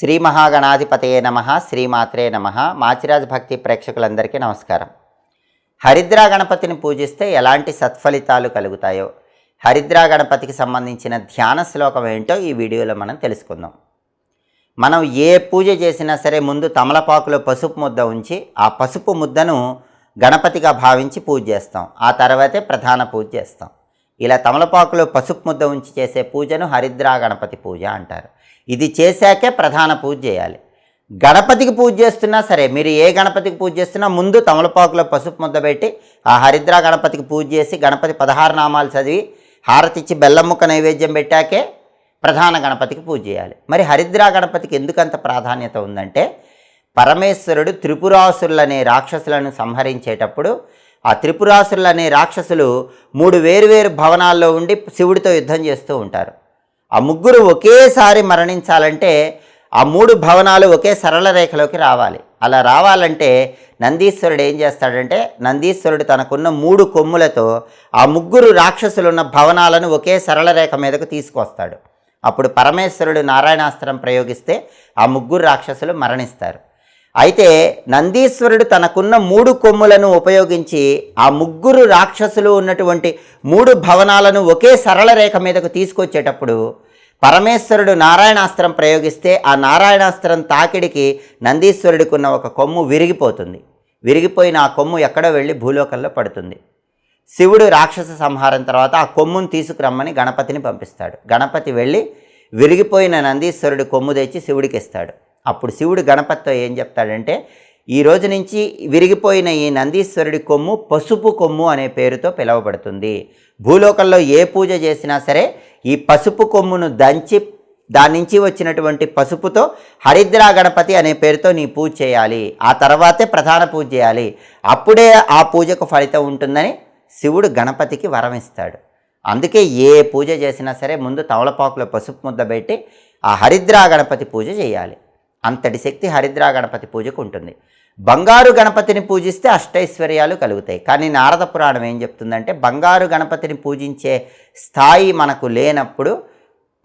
శ్రీ మహాగణాధిపతయే నమ శ్రీమాత్రే నమ. మాచిరాజ్ భక్తి ప్రేక్షకులందరికీ నమస్కారం. హరిద్రా గణపతిని పూజిస్తే ఎలాంటి సత్ఫలితాలు కలుగుతాయో హరిద్రా గణపతికి సంబంధించిన ధ్యాన శ్లోకం ఏంటో ఈ వీడియోలో మనం తెలుసుకుందాం. మనం ఏ పూజ చేసినా సరే ముందు తమలపాకులో పసుపు ముద్ద ఉంచి ఆ పసుపు ముద్దను గణపతిగా భావించి పూజ చేస్తాం. ఆ తర్వాతే ప్రధాన పూజ చేస్తాం. ఇలా తమలపాకులో పసుపు ముద్ద ఉంచి చేసే పూజను హరిద్రా గణపతి పూజ అంటారు. ఇది చేశాకే ప్రధాన పూజ చేయాలి. గణపతికి పూజ చేస్తున్నా సరే మీరు ఏ గణపతికి పూజ చేస్తున్నా ముందు తమలపాకులో పసుపు ముద్ద పెట్టి ఆ హరిద్రా గణపతికి పూజ చేసి గణపతి పదహారు నామాలు చదివి హారతిచ్చి బెల్లముక్క నైవేద్యం పెట్టాకే ప్రధాన గణపతికి పూజ చేయాలి. మరి హరిద్రా గణపతికి ఎందుకంత ప్రాధాన్యత ఉందంటే పరమేశ్వరుడు త్రిపురాసురులనే రాక్షసులను సంహరించేటప్పుడు ఆ త్రిపురాసురులు అనే రాక్షసులు మూడు వేరువేరు భవనాల్లో ఉండి శివుడితో యుద్ధం చేస్తూ ఉంటారు. ఆ ముగ్గురు ఒకేసారి మరణించాలంటే ఆ మూడు భవనాలు ఒకే సరళ రేఖలోకి రావాలి. అలా రావాలంటే నందీశ్వరుడు ఏం చేస్తాడంటే నందీశ్వరుడు తనకున్న మూడు కొమ్ములతో ఆ ముగ్గురు రాక్షసులు ఉన్న భవనాలను ఒకే సరళ రేఖ మీదకు తీసుకొస్తాడు. అప్పుడు పరమేశ్వరుడు నారాయణాస్త్రం ప్రయోగిస్తే ఆ ముగ్గురు రాక్షసులు మరణిస్తారు. అయితే నందీశ్వరుడు తనకున్న మూడు కొమ్ములను ఉపయోగించి ఆ ముగ్గురు రాక్షసులు ఉన్నటువంటి మూడు భవనాలను ఒకే సరళ రేఖ మీదకు తీసుకొచ్చేటప్పుడు పరమేశ్వరుడు నారాయణాస్త్రం ప్రయోగిస్తే ఆ నారాయణాస్త్రం తాకిడికి నందీశ్వరుడికి ఉన్న ఒక కొమ్ము విరిగిపోతుంది. విరిగిపోయిన ఆ కొమ్ము ఎక్కడో వెళ్ళి భూలోకంలో పడుతుంది. శివుడు రాక్షస సంహారం తర్వాత ఆ కొమ్మును తీసుకురమ్మని గణపతిని పంపిస్తాడు. గణపతి వెళ్ళి విరిగిపోయిన నందీశ్వరుడు కొమ్ము తెచ్చి శివుడికి ఇస్తాడు. అప్పుడు శివుడు గణపతితో ఏం చెప్తాడంటే ఈ రోజు నుంచి విరిగిపోయిన ఈ నందీశ్వరుడి కొమ్ము పసుపు కొమ్ము అనే పేరుతో పిలువబడుతుంది. భూలోకంలో ఏ పూజ చేసినా సరే ఈ పసుపు కొమ్మును దంచి దాని నుంచి వచ్చినటువంటి పసుపుతో హరిద్రా గణపతి అనే పేరుతో నీ పూజ చేయాలి. ఆ తర్వాతే ప్రధాన పూజ చేయాలి. అప్పుడే ఆ పూజకు ఫలితం ఉంటుందని శివుడు గణపతికి వరం ఇస్తాడు అందుకే ఏ పూజ చేసినా సరే ముందు తమలపాకులో పసుపు ముద్ద పెట్టి ఆ హరిద్రా గణపతి పూజ చేయాలి. అంతటి శక్తి హరిద్రా గణపతి పూజకు ఉంటుంది. బంగారు గణపతిని పూజిస్తే అష్టైశ్వర్యాలు కలుగుతాయి. కానీ నారద పురాణం ఏం చెప్తుందంటే బంగారు గణపతిని పూజించే స్థాయి మనకు లేనప్పుడు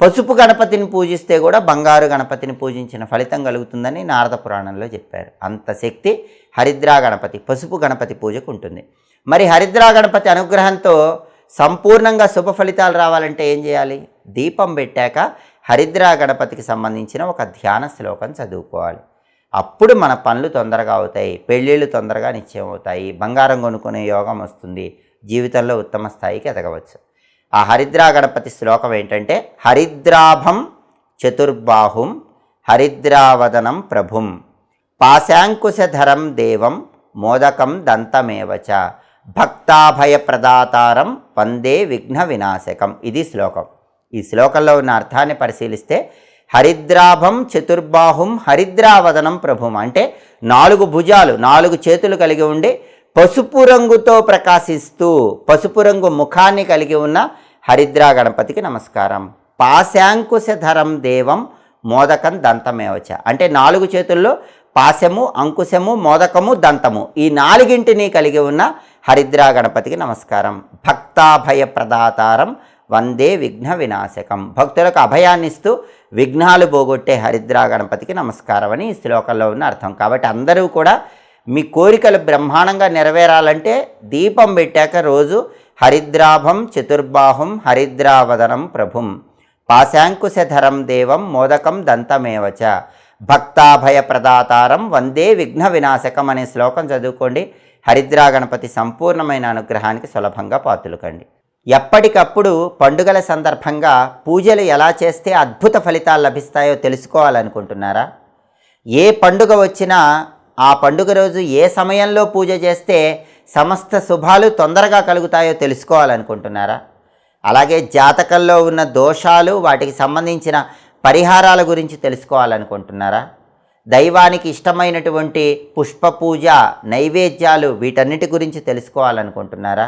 పసుపు గణపతిని పూజిస్తే కూడా బంగారు గణపతిని పూజించిన ఫలితం కలుగుతుందని నారద పురాణంలో చెప్పారు. అంత శక్తి హరిద్రా గణపతి పసుపు గణపతి పూజకు ఉంటుంది. మరి హరిద్రా గణపతి అనుగ్రహంతో సంపూర్ణంగా శుభ ఫలితాలు రావాలంటే ఏం చేయాలి? దీపం పెట్టాక హరిద్రా గణపతికి సంబంధించిన ఒక ధ్యాన శ్లోకం చదువుకోవాలి. అప్పుడు మన పనులు తొందరగా అవుతాయి పెళ్ళిళ్ళు తొందరగా నిశ్చయం అవుతాయి బంగారం కొనుక్కునే యోగం వస్తుంది జీవితంలో ఉత్తమ స్థాయికి ఎదగవచ్చు. ఆ హరిద్రా గణపతి శ్లోకం ఏంటంటే హరిద్రాభం చతుర్బాహుం హరిద్రావదనం ప్రభుం పాశాంకుశధరం దేవం మోదకం దంతమేవచ భక్తాభయ ప్రదాతారం వందే విఘ్న వినాశకం ఇది శ్లోకం. ఈ శ్లోకంలో ఉన్న అర్థాన్ని పరిశీలిస్తే హరిద్రాభం చతుర్బాహుం హరిద్రావదనం ప్రభుం. అంటే నాలుగు భుజాలు నాలుగు చేతులు కలిగి ఉండి పసుపు రంగుతో ప్రకాశిస్తూ పసుపు రంగు ముఖాన్ని కలిగి ఉన్న హరిద్రా గణపతికి నమస్కారం. పాశాంకుశధరం దేవం మోదకం దంతమేవచ అంటే నాలుగు చేతుల్లో పాశము అంకుశము మోదకము దంతము ఈ నాలుగింటిని కలిగి ఉన్న హరిద్రా గణపతికి నమస్కారం. భక్తాభయ ప్రదాతారం వందే విఘ్న వినాశకం భక్తులకు అభయాన్నిస్తూ విఘ్నాలు పోగొట్టే హరిద్రా గణపతికి నమస్కారం అని ఈ శ్లోకంలో ఉన్న అర్థం. కాబట్టి అందరూ కూడా మీ కోరికలు బ్రహ్మాండంగా నెరవేరాలంటే దీపం పెట్టాక రోజు హరిద్రాభం చతుర్బాహం హరిద్రావదనం ప్రభుం. పాశాంకుశధరం దేవం మోదకం దంతమేవచ భక్తాభయ ప్రదాతారం వందే విఘ్న వినాశకం అనే శ్లోకం చదువుకోండి. హరిద్రా గణపతి సంపూర్ణమైన అనుగ్రహానికి సులభంగా పాతులుకండి. ఎప్పటికప్పుడు పండుగల సందర్భంగా పూజలు ఎలా చేస్తే అద్భుత ఫలితాలు లభిస్తాయో తెలుసుకోవాలనుకుంటున్నారా? ఏ పండుగ వచ్చినా ఆ పండుగ రోజు ఏ సమయంలో పూజ చేస్తే సమస్త శుభాలు తొందరగా కలుగుతాయో తెలుసుకోవాలనుకుంటున్నారా? అలాగే జాతకంలో ఉన్న దోషాలు వాటికి సంబంధించిన పరిహారాల గురించి తెలుసుకోవాలనుకుంటున్నారా? దైవానికి ఇష్టమైనటువంటి పుష్ప పూజ నైవేద్యాలు వీటన్నిటి గురించి తెలుసుకోవాలనుకుంటున్నారా?